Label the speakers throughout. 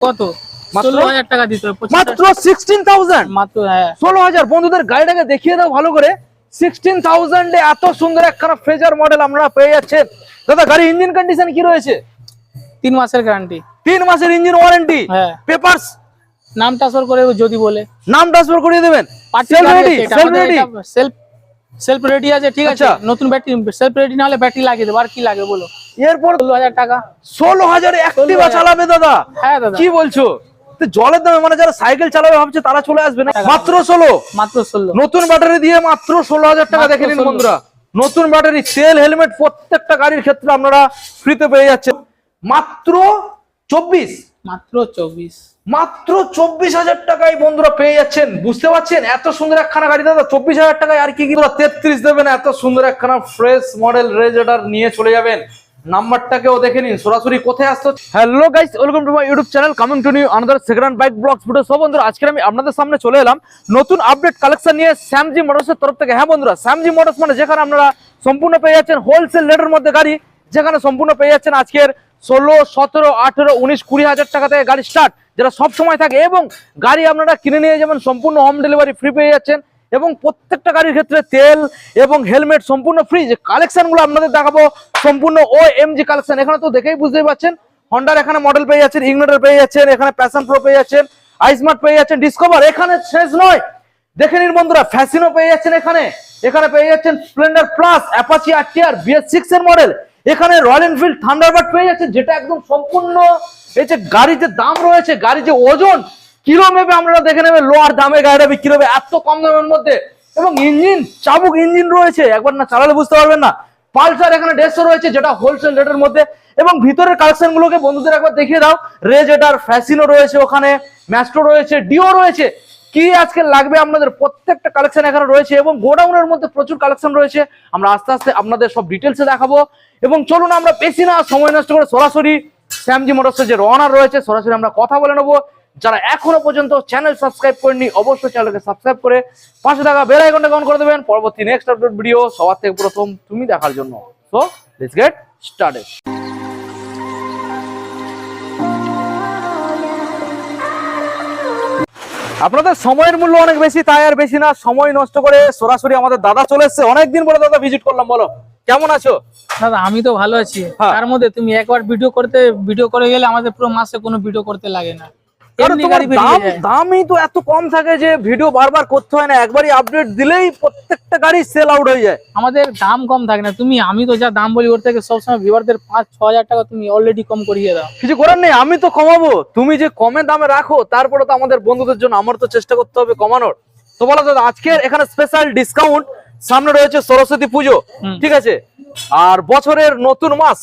Speaker 1: কত? ষোলো হাজার টাকা দিতে হবে
Speaker 2: মাত্র সিক্সটিন থাউজেন্ড
Speaker 1: মাত্র হ্যাঁ।
Speaker 2: ষোলো হাজার। বন্ধুদের গাড়িটাকে দেখিয়ে দাও ভালো করে। সিক্সটিন থাউজেন্ডে এত সুন্দর একখানা ফ্রেজার মডেল আপনারা পেয়ে যাচ্ছেন। দাদা গাড়ি ইঞ্জিন কন্ডিশন কি রয়েছে?
Speaker 1: তিন মাসের গ্যারান্টি
Speaker 2: তিন মাসের ইঞ্জিন ওয়ারেন্টি পেপারস
Speaker 1: নাম ট্রান্সফার করে যদি বলে।
Speaker 2: নাম ট্রান্সফার করিয়ে দেবেন। Self self ready
Speaker 1: self self ready আছে ঠিক আছে।
Speaker 2: আচ্ছা।
Speaker 1: নতুন ব্যাটারি সেলফ রেডি না হলে ব্যাটারি লাগিয়ে দেবো আর কি লাগে বলো।
Speaker 2: এরপর
Speaker 1: ষোলো হাজার টাকা।
Speaker 2: ষোলো হাজার অ্যাক্টিভা চালাবে দাদা।
Speaker 1: হ্যাঁ দাদা।
Speaker 2: কি বলছো? জলের দামে মানে যারা সাইকেল চালাবে ভাবছে তারা চলে আসবে না। মাত্র ষোলো?
Speaker 1: মাত্র ষোলো।
Speaker 2: নতুন ব্যাটারি দিয়ে মাত্র ষোলো হাজার টাকা দেখে নিন বন্ধুরা। নতুন ব্যাটারি তেল হেলমেট প্রত্যেকটা গাড়ির ক্ষেত্রে আপনারা ফ্রিতে পেয়ে যাচ্ছেন। মাত্র চব্বিশ?
Speaker 1: মাত্র চব্বিশ।
Speaker 2: মাত্র চব্বিশ হাজার টাকায় বন্ধুরা পেয়ে যাচ্ছেন। বুঝতে পারছেন? এত সুন্দর একখানা গাড়ি দাদা চব্বিশ হাজার টাকায় আর কি কি তেত্রিশ দেবেন। এত সুন্দর একখানা ফ্রেশ মডেল রেজেটার নিয়ে চলে যাবেন। নাম্বারটাকেও দেখে নিন। সরাসরি কোথায় আসতো hello guys welcome to YouTube channel bike সব আজকে আমি আপনাদের সামনে চলে এলাম নতুন আপডেট কালেকশন নিয়ে স্যামজি মোটরসের তরফ থেকে। হ্যাঁ বন্ধুরা মোটরস মানে যেখানে আপনারা সম্পূর্ণ পেয়ে যাচ্ছেন হোলসেল রেটের মধ্যে গাড়ি, যেখানে সম্পূর্ণ পেয়ে যাচ্ছেন আজকের ষোলো, সতেরো, আঠেরো, উনিশ, কুড়ি হাজার টাকা থেকে গাড়ি স্টার্ট যেটা সময় থাকে। এবং গাড়ি আপনারা কিনে নিয়ে যাবেন, সম্পূর্ণ হোম ডেলিভারি ফ্রি পেয়ে যাচ্ছেন। এবং প্রত্যেকটা গাড়ির ক্ষেত্রে তেল এবং হেলমেট সম্পূর্ণ ফ্রি যে কালেকশনগুলো আপনাদের দেখাবো, সম্পূর্ণ ও এম জি কালেকশন এখানে তো দেখেই বুঝতেই পারছেন হন্ডার এখানে মডেল পেয়ে যাচ্ছেন ইগনোটার পেয়ে যাচ্ছেন, এখানে প্যাশন প্রো পেয়ে যাচ্ছেন আইসমার্ট পেয়ে যাচ্ছেন ডিসকভার এখানে শেষ নয়। দেখে নিন বন্ধুরা ফ্যাসিনো পেয়ে যাচ্ছেন এখানে। এখানে পেয়ে যাচ্ছেন Splendor plus Apache R TR BS six এর মডেল এখানে রয়্যাল এনফিল্ড থান্ডারবার্ড পেয়ে যাচ্ছেন, যেটা একদম সম্পূর্ণ, এই যে গাড়ির যে দাম রয়েছে, গাড়ির যে ওজন কিলো মেপে আপনারা দেখে নেবেন লোয়ার দামে গাড়িটা বিক্রি এত কম দামের মধ্যে। এবং ইঞ্জিন, চাবুক ইঞ্জিন রয়েছে। একবার না চালালে বুঝতে পারবেন না। পালসার এখানে দেড়শো রয়েছে, যেটা হোলসেল রেটের মধ্যে। এবং ভিতরের কালেকশন গুলোকে বন্ধুদের একবার দেখিয়ে দাও। রেজেটার ফ্যাসিনো রয়েছে ওখানে ম্যাস্ট্রো রয়েছে ডিও রয়েছে। কি আজকে লাগবে আপনাদের? প্রত্যেকটা কালেকশন এখানে রয়েছে এবং গোডাউনের মধ্যে প্রচুর কালেকশন রয়েছে। আমরা আস্তে আস্তে আপনাদের সব ডিটেলসে দেখাবো। এবং চলুন আমরা বেশি না, সময় নষ্ট করে সরাসরি স্যামজি মোটরসের যে রনার রয়েছে, সরাসরি আমরা কথা বলে নেব। যারা এখনও পর্যন্ত চ্যানেল সাবস্ক্রাইব করেননি অবশ্যই চ্যানেলকে সাবস্ক্রাইব করে পাঁচশো টাকা বেল আইকনটা অন করে দেবেন। পরবর্তী নেক্সট আপডেট ভিডিও সবার থেকে প্রথম তুমি দেখার জন্য। সো লেটস গেট স্টার্টেড আপনাদের সময়ের মূল্য অনেক বেশি তাই আর বেশি না। সময় নষ্ট করে সরাসরি আমাদের দাদা চলে এসছে। অনেকদিন পরে দাদা ভিজিট করলাম বলো। কেমন আছো?
Speaker 1: দাদা আমি তো ভালো আছি।
Speaker 2: হ্যাঁ।
Speaker 1: তার মধ্যে তুমি একবার ভিডিও করতে ভিডিও করে গেলে আমাদের পুরো মাসে কোনো ভিডিও করতে লাগে না।
Speaker 2: দামই তো এত কম থাকে যে ভিডিও বারবার করতে হয় না। একবারই আপডেট দিলেই প্রত্যেকটা গাড়ি সেল আউট হয়ে যায়।
Speaker 1: আমাদের দাম কম থাকে না। তুমি আমি তো যা দাম বলি ওর থেকে সবসময় ভিউয়ারদের পাঁচ ছ হাজার টাকা তুমি অলরেডি কম করিয়ে দাও।
Speaker 2: কিছু করার নেই আমি তো কমাবো। তুমি যে কমে দামে রাখো তারপরে তো আমাদের বন্ধুদের জন্য আমার তো চেষ্টা করতে হবে কমানোর। তো বলো দাদা আজকের এখানে স্পেশাল ডিসকাউন্ট সামনে রয়েছে সরস্বতী পুজো। ঠিক আছে? আর বছরের নতুন মাস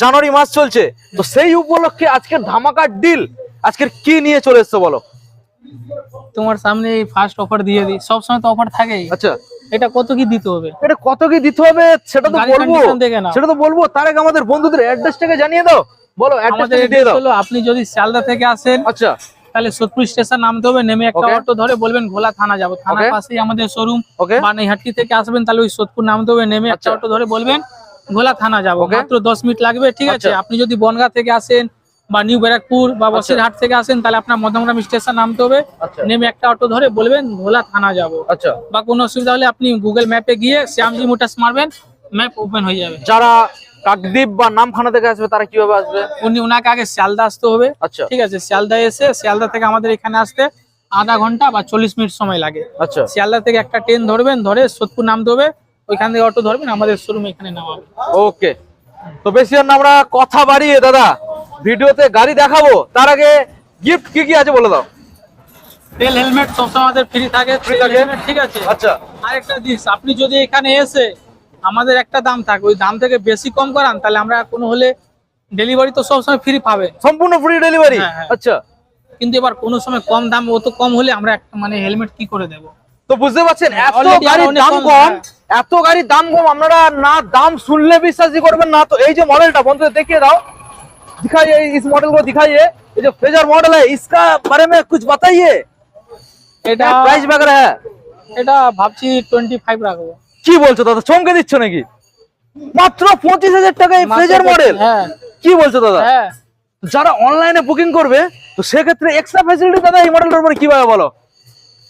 Speaker 2: জানুয়ারি মাস চলছে। তো সেই উপলক্ষে আজকের ধামাকার ডিল আজকের কি নিয়ে চলে এসছো বলো?
Speaker 1: তোমার সামনে এই ফার্স্ট অফার দিয়ে দিই। সবসময় তো অফার থাকেই।
Speaker 2: আচ্ছা।
Speaker 1: এটা কত কি দিতে হবে?
Speaker 2: এটা কত কি দিতে হবে সেটা তো বলব। সেটা তো বলব। তার আগে আমাদের বন্ধুদের অ্যাড্রেসটাকে জানিয়ে দাও। বলো অ্যাড্রেসটা দিয়ে দাও।
Speaker 1: আপনি যদি শিয়ালদা থেকে আসেন
Speaker 2: আচ্ছা।
Speaker 1: তাহলে সোদপুর স্টেশন নামতে হবে। নেমে একটা অটো ধরে বলবেন ভোলা থানা যাব। থানার পাশেই আমাদের শোরুম
Speaker 2: ওকে
Speaker 1: বানাইহাটি থেকে আসবেন তাহলে ওই সোদপুর নামতে হবে। নেমে একটা
Speaker 2: আচ্ছা।
Speaker 1: অটো ধরে বলবেন ভোলা থানা যাব. মাত্র দশ মিনিট লাগবে ঠিক আছে?
Speaker 2: আচ্ছা।
Speaker 1: আপনি যদি বনগা থেকে আসেন বা নিউ ব্যারাকপুর বা বসিরহাট থেকে আসেন তাহলে আপনার মধ্যমগ্রাম স্টেশন নামতে হবে।
Speaker 2: আচ্ছা।
Speaker 1: নেমে একটা অটো ধরে বলবেন ভোলা থানা যাব।
Speaker 2: আচ্ছা।
Speaker 1: বা কোনো অসুবিধা হলে আপনি গুগল ম্যাপে গিয়ে শ্যামজি মোটরস মারবেন ম্যাপ ওপেন হয়ে যাবে।
Speaker 2: যারা কাকদ্বীপ বা নামখানা থেকে আসবে তারা কীভাবে আসবে?
Speaker 1: উনি ওনাকে আগে শিয়ালদা আসতে হবে।
Speaker 2: আচ্ছা।
Speaker 1: ঠিক আছে শিয়ালদা এসে শিয়ালদা থেকে আমাদের এখানে আসতে আধা ঘণ্টা বা চল্লিশ মিনিট সময় লাগে।
Speaker 2: আচ্ছা।
Speaker 1: শিয়ালদা থেকে একটা ট্রেন ধরবেন ধরে সোদপুর নামতে হবে। ওইখান থেকে অটো ধরবেন আমাদের শোরুম এখানে নামাবে
Speaker 2: ওকে তো বেশি আমরা কথা বাড়িয়ে দাদা। ভিডিওতে গাড়ি দেখাবো তার আগে গিফট কি কি আছে বলে দাও।
Speaker 1: তেল হেলমেট সবসময় আমাদের ফ্রি থাকে ঠিক আছে।
Speaker 2: আচ্ছা।
Speaker 1: আরেকটা জিনিস আপনি যদি এখানে এসে আমাদের একটা দাম থাকে ওই দাম থেকে বেশি কম করান তাহলে আমরা কোনো হলে ডেলিভারি তো সবসময় ফ্রি পাবে।
Speaker 2: সম্পূর্ণ ফ্রি ডেলিভারি
Speaker 1: হ্যাঁ, হ্যাঁ।
Speaker 2: আচ্ছা।
Speaker 1: কিন্তু এবার কোনো সময় কম দাম অত কম হলে আমরা একটা মানে হেলমেট কি করে দেবো?
Speaker 2: তো বুঝতে পারছেন এত
Speaker 1: Already
Speaker 2: গাড়ির দাম
Speaker 1: কম, হ্যাঁ।
Speaker 2: এত গাড়ির দাম কম আপনারা না দাম শুনলে বিশ্বাসই করবেন না। তো এই যে মডেলটা বন্ধুদের দেখিয়ে দাও। दिखाइए इस मॉडल को दिखाइए ये जो फ्रेजर मॉडल है इसका बारे में कुछ बताइए
Speaker 1: এটা
Speaker 2: क्या प्राइस वगैरह है
Speaker 1: এটা ভাবছি টোয়েন্টি ফাইভ রাখবো
Speaker 2: কি বলছো দাদা চমকে দিচ্ছ নাকি মাত্র পঁচিশ হাজার টাকায়
Speaker 1: মাত্র
Speaker 2: ফ্রেজার মডেল
Speaker 1: হ্যাঁ
Speaker 2: কি বলছো দাদা
Speaker 1: হ্যাঁ
Speaker 2: যারা অনলাইনে বুকিং করবে তো সেক্ষেত্রে এক্সট্রা ফ্যাসিলিটি দাদা এই মডেলটার উপরে কিভাবে বলো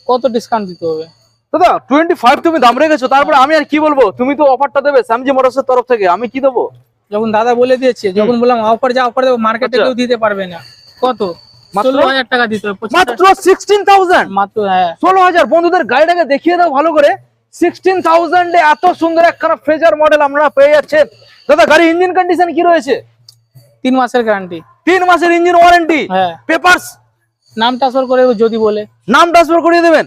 Speaker 1: কত ডিসকাউন্ট দিতে হবে
Speaker 2: দাদা টোয়েন্টি ফাইভ তুমি দাম রেখেছো তারপরে আমি আর কি বলবো তুমি তো অফারটা দেবে স্যামজি মোটরসের তরফ থেকে আমি কি দেবো
Speaker 1: যখন দাদা বলে দিয়েছে যখন বললাম অফার যা অফার দেবো মার্কেটে
Speaker 2: আচ্ছা।
Speaker 1: কেউ দিতে পারবে না। কত?
Speaker 2: মাত্র?
Speaker 1: ষোলো হাজার টাকা দিতে হবে
Speaker 2: মাত্র সিক্সটিন থাউজেন্ড
Speaker 1: মাত্র হ্যাঁ।
Speaker 2: ষোলো হাজার। বন্ধুদের গাড়িটাকে দেখিয়ে দাও ভালো করে। সিক্সটিন থাউজেন্ডে এত সুন্দর একখানা ফ্রেজার মডেল আপনারা পেয়ে যাচ্ছেন। দাদা গাড়ি ইঞ্জিন কন্ডিশন কি রয়েছে?
Speaker 1: তিন মাসের গ্যারান্টি
Speaker 2: তিন মাসের ইঞ্জিন ওয়ারেন্টি
Speaker 1: হ্যাঁ।
Speaker 2: পেপারস
Speaker 1: নাম ট্রান্সফার করে যদি বলে।
Speaker 2: নাম ট্রান্সফার করিয়ে দেবেন।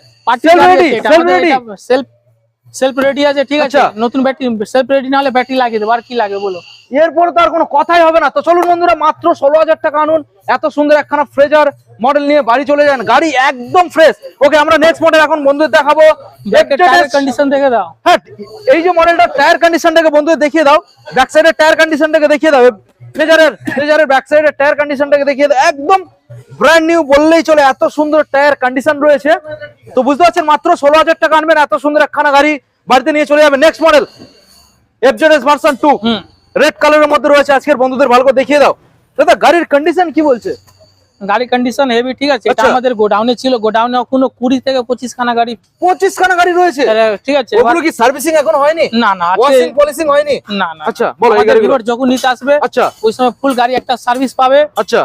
Speaker 2: সেলফ সেলফ রেডি
Speaker 1: আছে ঠিক আছে?
Speaker 2: আচ্ছা।
Speaker 1: নতুন ব্যাটারি সেলফ রেডি না হলে ব্যাটারি লাগিয়ে দেবো আর কি লাগে বলো?
Speaker 2: এরপর তো আর কোনো কথাই হবে না। তো চলুন বন্ধুরা মাত্র ষোলো হাজার টাকা আনুন। এত সুন্দর একখানা ফ্রেজার মডেল নিয়ে বাড়ি চলে যান। গাড়ি একদম ফ্রেশ ওকে আমরা নেক্সট মডেল এখন বন্ধুদের দেখাবো।
Speaker 1: কন্ডিশন দেখে দাও।
Speaker 2: হ্যাঁ এই যে মডেলটা টায়ার কন্ডিশনটাকে বন্ধুদের দেখিয়ে দাও। ব্যাক সাইডের টায়ার কন্ডিশনটাকে দেখিয়ে দাও। ফ্রেজারের ফ্রেজারের ব্যাক সাইডের টায়ার কন্ডিশনটাকে দেখিয়ে একদম ব্র্যান্ড নিউ বললেই চলে এত সুন্দর টায়ার কন্ডিশন রয়েছে। তো বুঝতে পারছেন মাত্র ষোলো হাজার টাকা আনবেন এত সুন্দর একখানা গাড়ি বাড়িতে নিয়ে চলে যাবে। Next model FZS version
Speaker 1: two
Speaker 2: red কালারের মধ্যে রয়েছে আজকের বন্ধুদের ভালো করে দেখিয়ে দাও। দাদা গাড়ির কন্ডিশন কি বলছে?
Speaker 1: গাড়ি কন্ডিশন হেভি ঠিক আছে? এটা
Speaker 2: আচ্ছা।
Speaker 1: আমাদের গোডাউনে ছিল গোডাউনে এখনও কুড়ি থেকে পঁচিশ খানা গাড়ি।
Speaker 2: পঁচিশ খানা গাড়ি রয়েছে?
Speaker 1: ঠিক আছে
Speaker 2: ওগুলো কি সার্ভিসিং এখন হয়নি?
Speaker 1: না না
Speaker 2: ওয়াশিং পলিশিং হয়নি?
Speaker 1: না না
Speaker 2: আচ্ছা, বলো, এই গাড়িগুলো।
Speaker 1: যখন নিতে আসবে
Speaker 2: আচ্ছা।
Speaker 1: ওই সময় ফুল গাড়ি একটা সার্ভিস পাবে।
Speaker 2: আচ্ছা।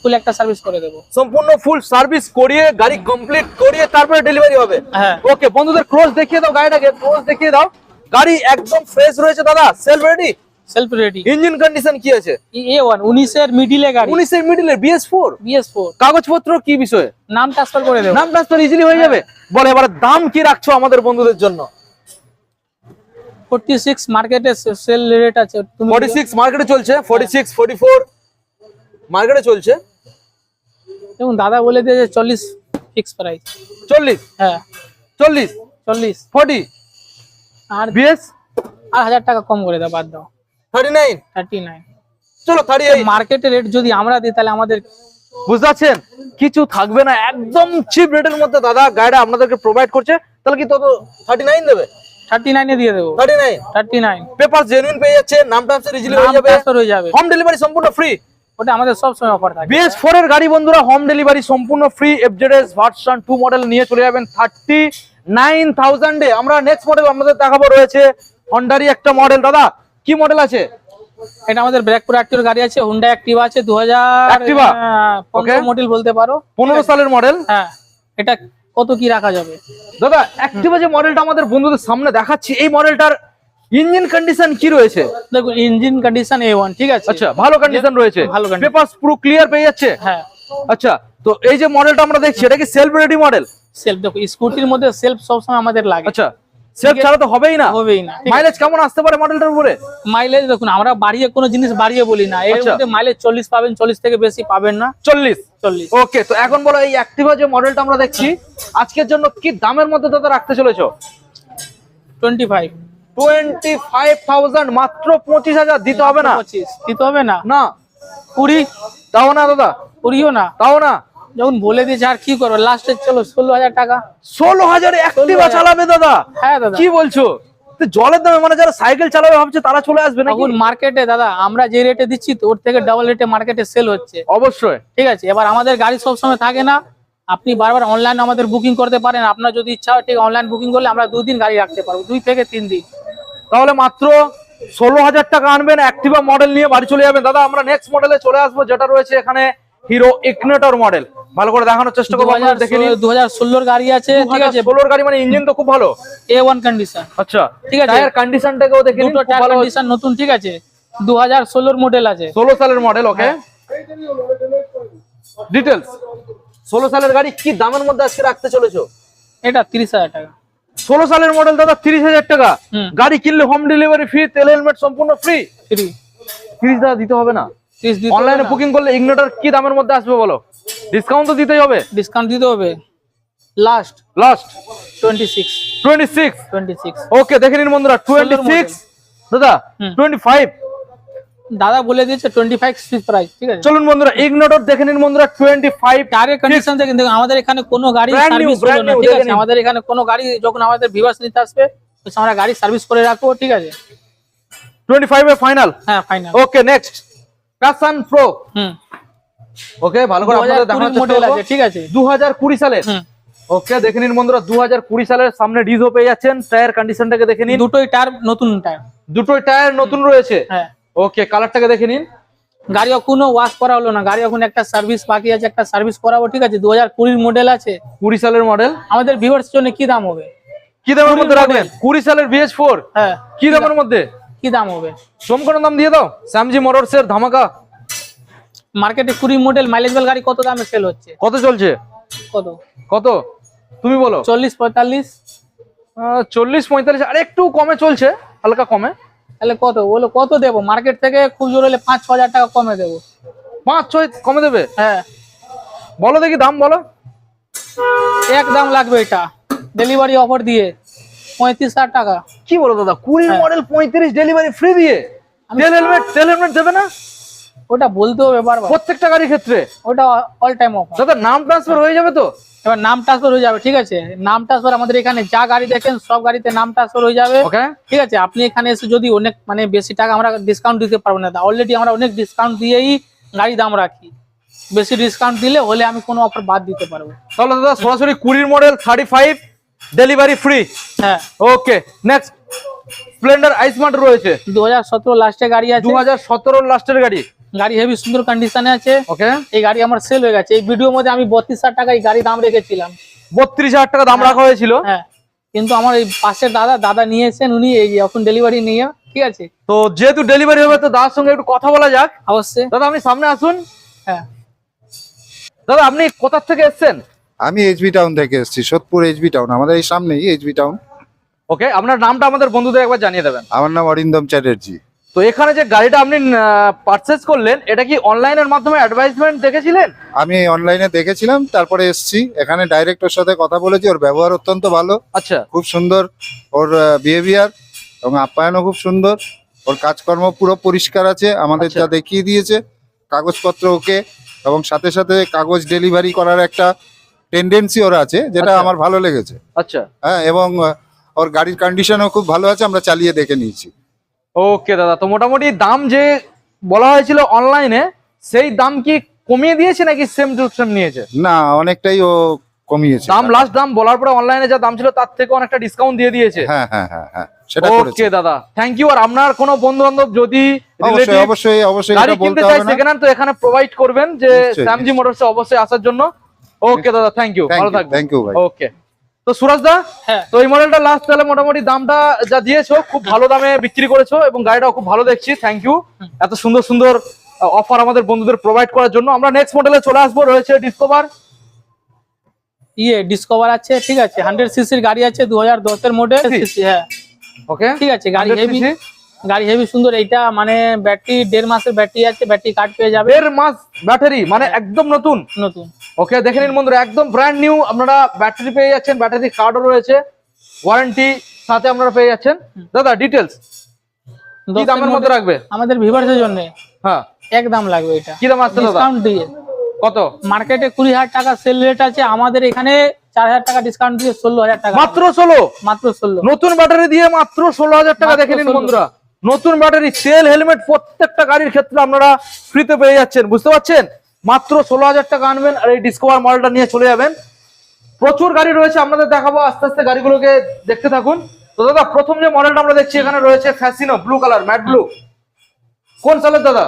Speaker 1: ফুল একটা সার্ভিস করে দেবো।
Speaker 2: সম্পূর্ণ ফুল সার্ভিস করিয়ে গাড়ি কমপ্লিট করিয়ে তারপরে ডেলিভারি হবে।
Speaker 1: হ্যাঁ।
Speaker 2: ওকে বন্ধুদের ক্লোজ দেখিয়ে দাও গাড়িটাকে ক্লোজ দেখিয়ে দাও। গাড়ি একদম ফ্রেশ রয়েছে দাদা। Self ready
Speaker 1: self ready
Speaker 2: engine condition কি আছে?
Speaker 1: এ ওয়ান উনিশের মিডিলে গাড়ি।
Speaker 2: উনিশের মিডিলে বিএস ফোর
Speaker 1: বিএস ফোর
Speaker 2: কাগজপত্র কি বিষয়ে?
Speaker 1: নাম ট্রান্সফার করে দেবো।
Speaker 2: নাম ট্রান্সফার ইজিলি হয়ে যাবে। বলে এবার দাম কি রাখছো আমাদের বন্ধুদের জন্য?
Speaker 1: ফোর্টি সিক্স মার্কেটে সেল রেট আছে। তুমি
Speaker 2: ফর্টি সিক্স মার্কেটে চলছে ফর্টি সিক্স ফর্টি ফোর মার্কেটে চলছে।
Speaker 1: দেখুন দাদা বলে দিয়েছে চল্লিশ ফিক্স প্রাইস
Speaker 2: চল্লিশ?
Speaker 1: হ্যাঁ।
Speaker 2: চল্লিশ?
Speaker 1: চল্লিশ।
Speaker 2: ফর্টি
Speaker 1: আর
Speaker 2: বিএস
Speaker 1: আর হাজার টাকা কম করে দাও বাদ দাও।
Speaker 2: থার্টি নাইন
Speaker 1: থার্টি নাইন
Speaker 2: চলো থার্টি এইট
Speaker 1: রেট যদি আমরা দিই তাহলে আমাদের
Speaker 2: বুঝতে পারছেন কিছু থাকবে না একদম চিপ রেটের মধ্যে দাদা গাড়িটা আপনাদেরকে প্রোভাইড করছে। তাহলে কি তত থার্টি নাইন দেবে?
Speaker 1: থার্টি নাইনে দিয়ে দেবো।
Speaker 2: Thirty nine
Speaker 1: thirty nine
Speaker 2: paper genuine পেয়ে যাচ্ছে নাম ট্রান্সফার ইজিলি হয়ে যাবে।
Speaker 1: হয়ে যাবে।
Speaker 2: হোম ডেলিভারি সম্পূর্ণ ফ্রি
Speaker 1: ওটা আমাদের সব সময় অফার থাকে
Speaker 2: এর গাড়ি বন্ধুরা হোম ডেলিভারি সম্পূর্ণ free FZS version two model নিয়ে চলে যাবেন থার্টি নাইন থাউজেন্ডে আমরা নেক্সট মডেল আমাদের দেখাবো রয়েছে হন্ডারি একটা মডেল দাদা কি মডেল আছে?
Speaker 1: এটা আমাদের ব্র্যাকপুর অ্যাক্টিভ গাড়ি আছে হুন্ডা অ্যাক্টিভা আছে দু হাজার
Speaker 2: Activa?
Speaker 1: পনেরো মডেল বলতে পারো।
Speaker 2: পনেরো সালের মডেল
Speaker 1: হ্যাঁ এটা কত কি রাখা যাবে?
Speaker 2: দাদা অ্যাক্টিভা যে মডেলটা আমাদের বন্ধুদের সামনে দেখাচ্ছি এই মডেলটার ইঞ্জিন কন্ডিশন কি রয়েছে?
Speaker 1: দেখুন ইঞ্জিন কন্ডিশন এ ওয়ান ঠিক আছে?
Speaker 2: আচ্ছা ভালো কন্ডিশন রয়েছে।
Speaker 1: ভালো।
Speaker 2: পেপারস পুরো ক্লিয়ার পেয়ে যাচ্ছে?
Speaker 1: হ্যাঁ।
Speaker 2: আচ্ছা তো এই যে মডেলটা আমরা দেখছি এটা কি সেলফ রেডি মডেল
Speaker 1: সেলফ দেখো স্কুটির মধ্যে সেলফ সবসময় আমাদের লাগে।
Speaker 2: আচ্ছা সেলফ ছাড়া তো হবেই না।
Speaker 1: হবেই না।
Speaker 2: মাইলেজ কেমন আসতে পারে মডেলটার উপরে?
Speaker 1: মাইলেজ দেখুন আমরা বাড়িয়ে কোনো জিনিস বাড়িয়ে বলি না। এর
Speaker 2: আচ্ছা।
Speaker 1: মধ্যে মাইলেজ চল্লিশ পাবেন চল্লিশ থেকে বেশি পাবেন না।
Speaker 2: চল্লিশ?
Speaker 1: চল্লিশ।
Speaker 2: ওকে তো এখন বলো এই অ্যাক্টিভা যে মডেলটা আমরা দেখছি আজকের জন্য কি দামের মধ্যে দাদা রাখতে চলেছো?
Speaker 1: Twenty five
Speaker 2: twenty five thousand মাত্র পঁচিশ হাজার দিতে হবে না।
Speaker 1: পঁচিশ। দিতে হবে না।
Speaker 2: না।
Speaker 1: কুড়ি।
Speaker 2: তাও না দাদা।
Speaker 1: কুড়িও না।
Speaker 2: তাও না।
Speaker 1: যখন বলে দিয়েছে আর কি করব? লাস্টে চলো ষোলো হাজার টাকা।
Speaker 2: ষোলো হাজারে অ্যাক্টিভা চালাবে দাদা।
Speaker 1: হ্যাঁ দাদা।
Speaker 2: কি বলছো? জলের দামে মানে যারা সাইকেল চালাবে ভাবছে তারা চলে আসবে না
Speaker 1: এখন মার্কেটে দাদা আমরা যে রেটে দিচ্ছি ওর থেকে ডাবল রেটে মার্কেটে সেল হচ্ছে।
Speaker 2: অবশ্যই।
Speaker 1: ঠিক আছে এবার আমাদের গাড়ি সব সময় থাকে না। আপনি বারবার অনলাইন আমাদের বুকিং করতে পারেন। আপনার যদি ইচ্ছা হয় ঠিক অনলাইন বুকিং করলে আমরা দুই দিন গাড়ি রাখতে পারব দুই থেকে তিন দিন।
Speaker 2: তাহলে মাত্র ষোলো হাজার টাকা আনবেন অ্যাক্টিভা মডেল নিয়ে বাড়ি চলে যাবেন। দাদা আমরা নেক্সট মডেলে চলে আসব যেটা রয়েছে এখানে হিরো ইগনেটর মডেল ভালো করে দেখানোর চেষ্টা করব আপনারা দেখে নিন।
Speaker 1: দু হাজার ষোলোর গাড়ি আছে ঠিক আছে।
Speaker 2: ষোলোর গাড়ি মানে ইঞ্জিন তো খুব ভালো।
Speaker 1: এ ওয়ান কন্ডিশন
Speaker 2: আচ্ছা
Speaker 1: ঠিক আছে।
Speaker 2: টায়ার কন্ডিশনটাকেও দেখে নিন খুব
Speaker 1: টায়ার
Speaker 2: ভালো।
Speaker 1: কন্ডিশন নতুন ঠিক আছে। দু হাজার ষোলোর মডেল আছে।
Speaker 2: ষোলো সালের মডেল ওকে। ডিটেলস ষোলো সালের গাড়ি কি দামের মধ্যে আজকে রাখতে চলেছো?
Speaker 1: এটা তিরিশ হাজার টাকা।
Speaker 2: ষোলো সালের মডেল দাদা তিরিশ হাজার টাকা।
Speaker 1: হুম।
Speaker 2: গাড়ি কিনলে হোম ডেলিভারি ফ্রি তেল হেলমেট সম্পূর্ণ ফ্রি
Speaker 1: ফ্রি
Speaker 2: তিরিশ টাকা দিতে হবে না। অনলাইনে বুকিং করলে ইগনোটার কি দামের মধ্যে আসবে বলো? ডিসকাউন্ট তো দিতেই হবে?
Speaker 1: ডিসকাউন্ট দিতে হবে। Last
Speaker 2: last
Speaker 1: twenty six
Speaker 2: twenty six
Speaker 1: twenty six
Speaker 2: okay দেখে নিন বন্ধুরা টোয়েন্টি সিক্স দাদা
Speaker 1: হুম।
Speaker 2: টোয়েন্টি ফাইভ
Speaker 1: দাদা বলে দিয়েছে টোয়েন্টি ফাইভ প্রাইস ঠিক আছে?
Speaker 2: চলুন বন্ধুরা ইগনোটর দেখে নিন বন্ধুরা টোয়েন্টি ফাইভ
Speaker 1: টায়ারের কন্ডিশন দেখেন দেখুন আমাদের এখানে কোনো গাড়ি সার্ভিস হলো না ঠিক আছে? আমাদের এখানে কোনো গাড়ি যখন আমাদের ভিভার্স নিতে আসবে তো আমরা গাড়ি সার্ভিস করে রাখব ঠিক আছে?
Speaker 2: টোয়েন্টি ফাইভ এর ফাইনাল
Speaker 1: হ্যাঁ final
Speaker 2: okay next passion pro
Speaker 1: হুম।
Speaker 2: ওকে ভালো করে আপনাদের দেখানোর চেষ্টা
Speaker 1: মডেল আছে ঠিক আছে।
Speaker 2: দু হাজার কুড়ি সালের। ওকে দেখে নিন বন্ধুরা দু হাজার কুড়ি সালের সামনে ডিজো পেয়ে যাচ্ছেন। টায়ার কন্ডিশনটাকে দেখে নিন।
Speaker 1: দুটোই টায়ার নতুন টায়ার
Speaker 2: দুটোই টায়ার নতুন রয়েছে।
Speaker 1: হ্যাঁ।
Speaker 2: ওকে কালারটাকে দেখে নিন।
Speaker 1: গাড়ি এখনও ওয়াশ করা হলো না। গাড়ি এখন একটা সার্ভিস বাকি আছে একটা সার্ভিস করাবো ঠিক আছে? দু হাজার কুড়ির মডেল আছে।
Speaker 2: কুড়ি সালের মডেল
Speaker 1: আমাদের ভিউয়ার্স জন্য কি দাম হবে?
Speaker 2: কি দামের মধ্যে রাখবেন। কুড়ি সালের বিএস ফোর
Speaker 1: হ্যাঁ।
Speaker 2: কি দামের মধ্যে?
Speaker 1: কি দাম হবে?
Speaker 2: চমকানো দাম দিয়ে দাও। স্যামজি মোটরস এর ধামাকা।
Speaker 1: মার্কেটে কুড়ি মডেল মাইলেজ বেল গাড়ি কত দামে সেল হচ্ছে?
Speaker 2: কত চলছে?
Speaker 1: কত?
Speaker 2: কত? তুমি বলো।
Speaker 1: চল্লিশ পঁয়তাল্লিশ?
Speaker 2: চল্লিশ পঁয়তাল্লিশ আর একটু কমে চলছে হালকা কমে।
Speaker 1: তাহলে কত? বলো কত দেবো? মার্কেট থেকে খুব জোর হলে পাঁচ ছ হাজার টাকা কমে দেবো।
Speaker 2: পাঁচ ছয় কমে দেবে?
Speaker 1: হ্যাঁ।
Speaker 2: বলো দেখি দাম বলো।
Speaker 1: এক দাম লাগবে এটা। ডেলিভারি অফার দিয়ে। পঁয়ত্রিশ হাজার টাকা।
Speaker 2: কি বলো দাদা? কুড়ি
Speaker 1: হ্যাঁ।
Speaker 2: মডেল পঁয়ত্রিশ ডেলিভারি ফ্রি দিয়ে। তেল হেলমেট তেল হেলমেট দেবে না?
Speaker 1: ওটা বলতে হবে বারবার
Speaker 2: প্রত্যেকটা গাড়ির ক্ষেত্রে?
Speaker 1: ওটা অল টাইম অফার
Speaker 2: দাদা নাম ট্রান্সফার হয়ে যাবে তো?
Speaker 1: এবার নাম ট্রান্সফার হয়ে যাবে ঠিক আছে? নাম ট্রান্সফার আমাদের এখানে যা গাড়ি দেখেন সব গাড়িতে নাম ট্রান্সফার হয়ে যাবে। ঠিক আছে? আপনি এখানে এসে যদি অনেক মানে বেশি টাকা আমরা ডিসকাউন্ট দিতে পারব না। অলরেডি আমরা অনেক ডিসকাউন্ট দিয়েই গাড়ি দাম রাখি। বেশি ডিসকাউন্ট দিলে হলে আমি কোনো অফার বাদ দিতে পারব।
Speaker 2: তাহলে দাদা সরাসরি কুড়ির model thirty five delivery free
Speaker 1: হ্যাঁ
Speaker 2: ওকে নেক্সট স্প্লেন্ডার আইসমার্ট রয়েছে।
Speaker 1: দু হাজার সতেরো লাস্টে গাড়ি আছে।
Speaker 2: দু হাজার সতেরোর লাস্টের গাড়ি।
Speaker 1: গাড়ি হেভি সুন্দর কন্ডিশনে আছে।
Speaker 2: ওকে
Speaker 1: এই গাড়ি আমার সেল হয়ে গেছে। এই ভিডিওর মধ্যে আমি বত্রিশ হাজার টাকা এই গাড়ি দাম রেখেছিলাম।
Speaker 2: বত্রিশ হাজার টাকা দাম রাখা হয়েছিল?
Speaker 1: হ্যাঁ। কিন্তু আমার এই পাশের দাদা দাদা নিয়ে এসেছেন উনি এই এখন ডেলিভারি নিয়ে ঠিক আছে?
Speaker 2: তো যেহেতু ডেলিভারি হবে তো দাদার সঙ্গে একটু কথা বলা যাক।
Speaker 1: অবশ্যই।
Speaker 2: দাদা আপনি সামনে আসুন।
Speaker 1: হ্যাঁ।
Speaker 2: দাদা আপনি কোথা থেকে এসেছেন?
Speaker 3: আমি এইচবি টাউন থেকে এসেছি সোদপুর এইচবি টাউন আমাদের এই সামনেই এইচবি টাউন
Speaker 2: ওকে আপনার নামটা আমাদের বন্ধুদের একবার জানিয়ে দেবেন।
Speaker 3: আমার নাম অরিন্দম চ্যাটার্জি।
Speaker 2: তো এখানে যে গাড়িটা আপনি পারচেস করলেন এটা কি অনলাইনের মাধ্যমে অ্যাডভাইসমেন্ট দেখেছিলেন?
Speaker 3: আমি অনলাইনে দেখেছিলাম তারপরে এসেছি। এখানে ডাইরেক্ট ওর সাথে কথা বলেছি ওর ব্যবহার অত্যন্ত ভালো।
Speaker 2: আচ্ছা।
Speaker 3: খুব সুন্দর ওর বিহেভিয়ার এবং আপ্যায়নও খুব সুন্দর। ওর কাজকর্ম পুরো পরিষ্কার আছে আমাদের
Speaker 2: আচ্ছা।
Speaker 3: যা দেখিয়ে দিয়েছে কাগজপত্র ওকে। এবং সাথে সাথে কাগজ ডেলিভারি করার একটা টেন্ডেন্সি ওর আছে যেটা
Speaker 2: আচ্ছা।
Speaker 3: আমার ভালো লেগেছে।
Speaker 2: আচ্ছা।
Speaker 3: হ্যাঁ এবং ওর গাড়ির কন্ডিশনও খুব ভালো আছে আমরা চালিয়ে দেখে নিয়েছি।
Speaker 2: ওকে দাদা তো মোটামুটি দাম যে বলা হয়েছিল অনলাইনে সেই দাম কি কমিয়ে দিয়েছে নাকি সেম টু সেম নিয়েছে?
Speaker 3: না অনেকটাই ও কমিয়েছে।
Speaker 2: দাম লাস্ট দাম বলার পরে অনলাইনে যা দাম ছিল তার থেকে অনেকটা ডিসকাউন্ট দিয়ে দিয়েছে।
Speaker 3: হ্যাঁ হ্যাঁ হ্যাঁ হ্যাঁ সেটা করেছে।
Speaker 2: ওকে দাদা থ্যাংক ইউ আর আপনার কোনো বন্ধু বান্ধব যদি
Speaker 3: অবশ্যই অবশ্যই অবশ্যই
Speaker 2: গাড়ি কিনতে
Speaker 3: বলতে
Speaker 2: চাই
Speaker 3: হবে
Speaker 2: সেকেন্ড হ্যান্ড তো এখানে প্রোভাইড করবেন যে স্যামজি মোটরসে অবশ্যই আসার জন্য। ওকে দাদা থ্যাংক ইউ ভালো থাকবেন।
Speaker 3: থ্যাংক ইউ ভাই।
Speaker 2: ওকে তো সুরাজ দা
Speaker 1: হ্যাঁ।
Speaker 2: তো এই মডেলটা লাস্ট তাহলে মোটামুটি দামটা যা দিয়েছ খুব ভালো দামে বিক্রি করেছ এবং গাড়িটাও খুব ভালো দেখছি থ্যাংক ইউ এত সুন্দর সুন্দর অফার আমাদের বন্ধুদের প্রোভাইড করার জন্য। আমরা নেক্সট মডেলে চলে আসব রয়েছে ডিসকভার
Speaker 1: ইয়ে ডিসকভার আছে ঠিক আছে হান্ড্রেড সিসির গাড়ি আছে দু হাজার দশের মডেল হ্যাঁ।
Speaker 2: ওকে
Speaker 1: ঠিক আছে গাড়ি হেভি গাড়ি হেভি সুন্দর এইটা মানে ব্যাটারি দেড় মাসের ব্যাটারি আছে ব্যাটারি কার্ড পেয়ে যাবে।
Speaker 2: দেড় মাস ব্যাটারি মানে একদম নতুন?
Speaker 1: নতুন।
Speaker 2: ওকে দেখে নিন বন্ধুরা একদম ব্র্যান্ড নিউ আপনারা ব্যাটারি পেয়ে যাচ্ছেন ব্যাটারি কার্ডও রয়েছে ওয়ারেন্টি সাথে আপনারা পেয়ে যাচ্ছেন। দাদা ডিটেলস কি দামের মধ্যে রাখবে?
Speaker 1: আমাদের ভিভার্সের জন্য।
Speaker 2: হ্যাঁ।
Speaker 1: এক দাম লাগবে এটা।
Speaker 2: কি দাম আসছে দাদা?
Speaker 1: ডিসকাউন্ট দিয়ে।
Speaker 2: কত?
Speaker 1: মার্কেটে কুড়ি হাজার টাকা সেল রেট আছে আমাদের এখানে চার হাজার টাকা ডিসকাউন্ট দিয়ে ষোলো হাজার টাকা।
Speaker 2: মাত্র ষোলো?
Speaker 1: মাত্র ষোলো।
Speaker 2: নতুন ব্যাটারি দিয়ে মাত্র ষোলো হাজার টাকা দেখে নিন
Speaker 1: 16
Speaker 2: বন্ধুরা। নতুন ব্যাটারি সেল হেলমেট প্রত্যেকটা গাড়ির ক্ষেত্রে আপনারা ফ্রিতে পেয়ে যাচ্ছেন বুঝতে পারছেন? মাত্র ষোলো হাজার টাকা আনবেন আর এই ডিসকভার মডেলটা নিয়ে চলে যাবেন। প্রচুর গাড়ি রয়েছে আপনাদের দেখাবো আস্তে আস্তে গাড়িগুলোকে দেখতে থাকুন। তো দাদা প্রথম যে মডেলটা আমরা দেখছি এখানে রয়েছে Fascino blue colour matte blue কোন সালের দাদা?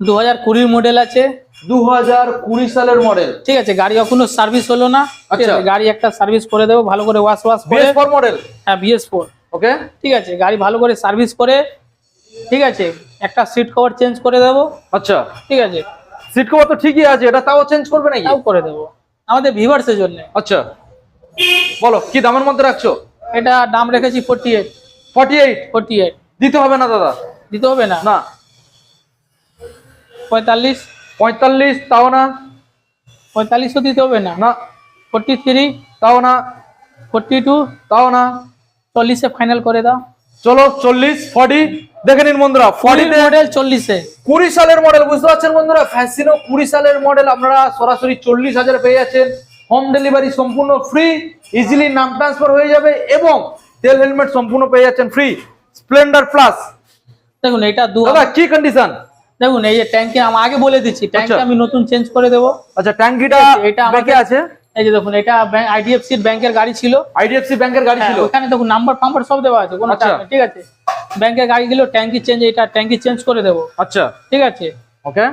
Speaker 1: দু হাজার কুড়ির মডেল আছে।
Speaker 2: দু হাজার কুড়ি সালের মডেল
Speaker 1: ঠিক আছে গাড়ি এখনও সার্ভিস হলো না।
Speaker 2: আচ্ছা।
Speaker 1: গাড়ি একটা সার্ভিস করে দেবো ভালো করে wash wash
Speaker 2: BS four model
Speaker 1: হ্যাঁ বিএস ফোর
Speaker 2: ওকে?
Speaker 1: ঠিক আছে গাড়ি ভালো করে সার্ভিস করে ঠিক আছে একটা সিট কভার চেঞ্জ করে দেবো।
Speaker 2: আচ্ছা।
Speaker 1: ঠিক আছে।
Speaker 2: সিট কভার তো ঠিকই আছে এটা তাও চেঞ্জ করবে নাকি?
Speaker 1: তাও করে দেবো। আমাদের ভিভার্সের জন্য।
Speaker 2: আচ্ছা। বলো কি দামের মধ্যে রাখছো?
Speaker 1: এটা দাম রেখেছি forty eight
Speaker 2: forty eight
Speaker 1: forty eight
Speaker 2: দিতে হবে না দাদা।
Speaker 1: দিতে হবে না?
Speaker 2: না।
Speaker 1: পঁয়তাল্লিশ।
Speaker 2: পঁয়তাল্লিশ তাও না।
Speaker 1: পঁয়তাল্লিশও দিতে হবে না?
Speaker 2: না।
Speaker 1: ফোর্টি থ্রি
Speaker 2: তাও না।
Speaker 1: ফোর্টি টু
Speaker 2: তাও না।
Speaker 1: চল্লিশে ফাইনাল করে দাও।
Speaker 2: চলো চল্লিশ ফর্টি দেখে নিন বন্ধুরা ফর্টিতে
Speaker 1: মডেল চল্লিশে।
Speaker 2: কুড়ি সালের মডেল বুঝতে পারছেন বন্ধুরা? ফ্যাসিনো কুড়ি সালের মডেল আপনারা সরাসরি চল্লিশ হাজার পেয়ে যাচ্ছেন। হোম ডেলিভারি সম্পূর্ণ ফ্রি ইজিলি নাম ট্রান্সফার হয়ে যাবে এবং তেল হেলমেট সম্পূর্ণ পেয়ে যাচ্ছেন ফ্রি স্প্লেন্ডার প্লাস
Speaker 1: দেখুন এটা দু
Speaker 2: দাদা কি কন্ডিশন
Speaker 1: দেখুন এই যে ট্যাঙ্কি আমি আগে বলে দিচ্ছি ট্যাঙ্কি
Speaker 2: আচ্ছা।
Speaker 1: আমি নতুন চেঞ্জ করে দেবো।
Speaker 2: আচ্ছা ট্যাঙ্কিটা
Speaker 1: এটা
Speaker 2: আমাকে আছে?
Speaker 1: এই যে দেখুন এটা আইডিএফসির ব্যাংকের গাড়ি ছিল।
Speaker 2: আইডিএফসি ব্যাংকের গাড়ি ছিল?
Speaker 1: হ্যাঁ, ওখানে দেখুন নাম্বার ফাম্বার সব দেওয়া আছে কোনো
Speaker 2: আচ্ছা।
Speaker 1: ঠিক আছে? ব্যাংকের গাড়ি গেলেও ট্যাঙ্কি চেঞ্জ এটা ট্যাঙ্কি চেঞ্জ করে দেবো।
Speaker 2: আচ্ছা।
Speaker 1: ঠিক আছে?
Speaker 2: ওকে।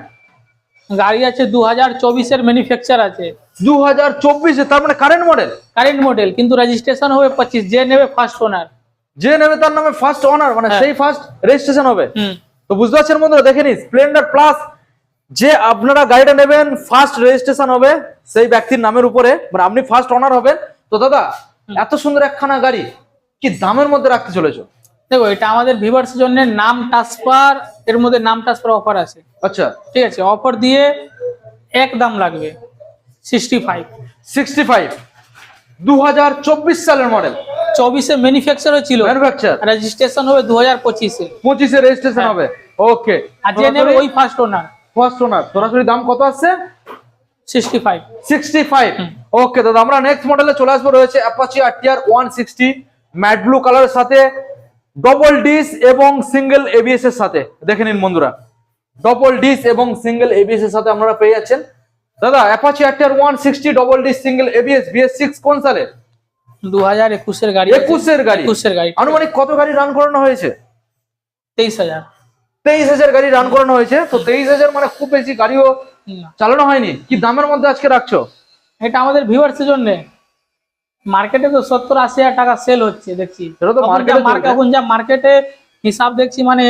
Speaker 1: গাড়ি আছে দু হাজার চব্বিশের ম্যানুফ্যাকচার আছে।
Speaker 2: দু হাজার চব্বিশে তার মানে কারেন্ট মডেল
Speaker 1: কারেন্ট মডেল কিন্তু রেজিস্ট্রেশন হবে পঁচিশ যে নেবে ফার্স্ট ওনার
Speaker 2: যে নেবে তার নামে ফার্স্ট অনার মানে
Speaker 1: হ্যাঁ।
Speaker 2: সেই ফার্স্ট রেজিস্ট্রেশন হবে। তো বুঝতে পারছেন বন্ধুরা দেখে নিন স্প্লেন্ডার প্লাস যে আপনারা গাড়িটা নেবেন ফার্স্ট রেজিস্ট্রেশন হবে সেই ব্যক্তির নামের উপরে মানে আপনি ফার্স্ট অনার হবেন। তো দাদা এত সুন্দর একখানা গাড়ি কি দামের মধ্যে রাখতে চলেছো?
Speaker 1: দেখো এটা আমাদের ভিভার্সের জন্য নাম ট্রান্সফার এর মধ্যে নাম ট্রান্সফার অফার আছে।
Speaker 2: আচ্ছা।
Speaker 1: ঠিক আছে অফার দিয়ে এক দাম লাগবে সিক্সটি ফাইভ
Speaker 2: সিক্সটি ফাইভ দু হাজার চব্বিশ সালের মডেল
Speaker 1: চব্বিশে ম্যানুফ্যাকচার হয়েছিল।
Speaker 2: ম্যানুফ্যাকচার
Speaker 1: রেজিস্ট্রেশন হবে দু হাজার পঁচিশে।
Speaker 2: পঁচিশে রেজিস্ট্রেশন
Speaker 1: হ্যাঁ।
Speaker 2: হবে। ওকে
Speaker 1: আর যে নেবে ওই ফার্স্ট ওনার
Speaker 2: ফার্স্ট ওনার সরাসরি দাম কত
Speaker 1: ফাইভ
Speaker 2: সিক্সটি ফাইভ ওকে দাদা আমরা নেক্সট মডেলে চলে আসব রয়েছে Apache RTR one sixty matte blue কালারের সাথে ডবল ডিস এবং সিঙ্গেল এবিএস এর সাথে। দেখে নিন বন্ধুরা ডবল ডিস এবং সিঙ্গেল এবিএস এর সাথে আপনারা পেয়ে যাচ্ছেন। দাদা Apache RTR one sixty double disc single ABS BS six কোন সালে
Speaker 1: দু হাজার একুশের গাড়ি আছে।
Speaker 2: একুশের গাড়ি।
Speaker 1: একুশের গাড়ি।
Speaker 2: আনুমানিক কত গাড়ি রান করানো হয়েছে?
Speaker 1: তেইশ হাজার।
Speaker 2: তেইশ হাজার গাড়ি রান করানো হয়েছে। তো তেইশ হাজার মানে খুব বেশি গাড়িও চালানো হয়নি। কি দামের মধ্যে আজকে রাখছো?
Speaker 1: এটা আমাদের ভিউয়ার্সের জন্য। মার্কেটে তো সত্তর আশি হাজার টাকা সেল হচ্ছে দেখছি। এখন যা মার্কেটে হিসাব দেখছি মানে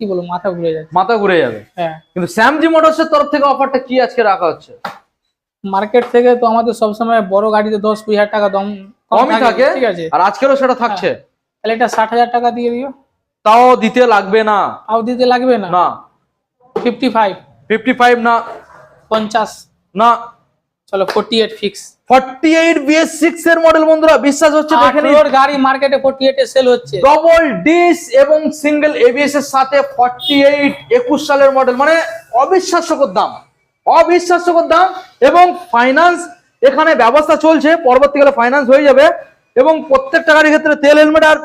Speaker 1: কি বলব মাথা ঘুরে যাচ্ছে।
Speaker 2: মাথা ঘুরে যাবে।
Speaker 1: হ্যাঁ।
Speaker 2: কিন্তু স্যামজি মোটরসের তরফ থেকে অফারটা কি আজকে রাখা হচ্ছে?
Speaker 1: মার্কেট থেকে তো আমাদের সবসময় বড় গাড়িতে দশ কুড়ি হাজার টাকা দম
Speaker 2: কমই থাকে
Speaker 1: ঠিক আছে।
Speaker 2: আর আজকেরও সেটা থাকছে।
Speaker 1: তাহলে এটা ষাট হাজার টাকা দিয়ে দিও।
Speaker 2: তাও দিতে লাগবে না।
Speaker 1: তাও দিতে লাগবে না?
Speaker 2: না।
Speaker 1: ফিফটি ফাইভ
Speaker 2: ফিফটি ফাইভ না।
Speaker 1: পঞ্চাশ।
Speaker 2: না।
Speaker 1: চলো forty eight fix
Speaker 2: forty eight BS six এর মডেল বন্ধুরা বিশ্বাস হচ্ছে দেখে নিন।
Speaker 1: গাড়ি মার্কেটে ফোর্টি এইটে সেল হচ্ছে।
Speaker 2: ডবল ডিস এবং সিঙ্গেল এবিএস এর সাথে ফর্টি এইট একুশ সালের মডেল মানে অবিশ্বাস্যকর দাম। অবিশ্বাস্যকর দাম এবং ফাইন্যান্স এখানে ব্যবস্থা চলছে পরবর্তীকালে ফাইন্যান্স হয়ে যাবে এবং প্রত্যেকটা গাড়ির ক্ষেত্রে তেল হেলমেট আর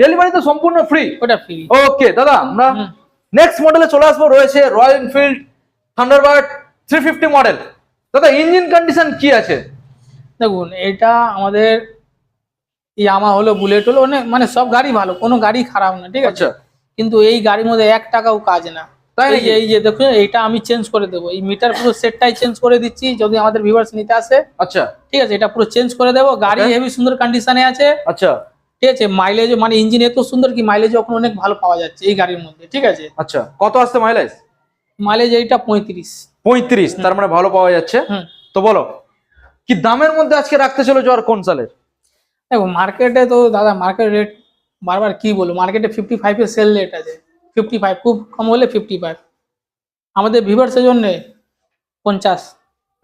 Speaker 2: ডেলিভারি তো সম্পূর্ণ ফ্রি
Speaker 1: ওটা ফ্রি
Speaker 2: ওকে দাদা আমরা নেক্সট মডেলে চলে আসব রয়েছে Royal Enfield Thunderbird three fifty model দাদা ইঞ্জিন কন্ডিশন কি আছে?
Speaker 1: দেখুন এটা আমাদের ইয়ামা হলো বুলেট হলো অনেক মানে সব গাড়ি ভালো কোনো গাড়ি খারাপ না ঠিক আছে?
Speaker 2: আচ্ছা।
Speaker 1: কিন্তু এই গাড়ির মধ্যে এক টাকাও কাজ না।
Speaker 2: তাই
Speaker 1: এই যে দেখুন এইটা আমি চেঞ্জ করে দেবো। এই মিটার পুরো সেটটাই চেঞ্জ করে দিচ্ছি যদি আমাদের ভিউয়ার্স নিতে আসে।
Speaker 2: আচ্ছা।
Speaker 1: ঠিক আছে এটা পুরো চেঞ্জ করে দেবো। গাড়ি হেভি সুন্দর কন্ডিশনে আছে।
Speaker 2: আচ্ছা।
Speaker 1: ঠিক আছে? মাইলেজ মানে ইঞ্জিন এত সুন্দর কি মাইলেজ এখন অনেক ভালো পাওয়া যাচ্ছে এই গাড়ির মধ্যে ঠিক আছে?
Speaker 2: আচ্ছা কত আসছে মাইলেজ
Speaker 1: মাইলেজ এইটা পঁয়ত্রিশ।
Speaker 2: পঁয়ত্রিশ তার মানে ভালো পাওয়া যাচ্ছে। তো বলো কি দামের মধ্যে আজকে রাখতে চলেছো আর কোন সালের?
Speaker 1: দেখো মার্কেটে তো দাদা মার্কেট রেট বারবার কি বলব মার্কেটে ফিফটি ফাইভের সেল রেট আছে। ফিফটি ফাইভ খুব কম হলে ফিফটি ফাইভ আমাদের ভিভার্সের জন্যে পঞ্চাশ।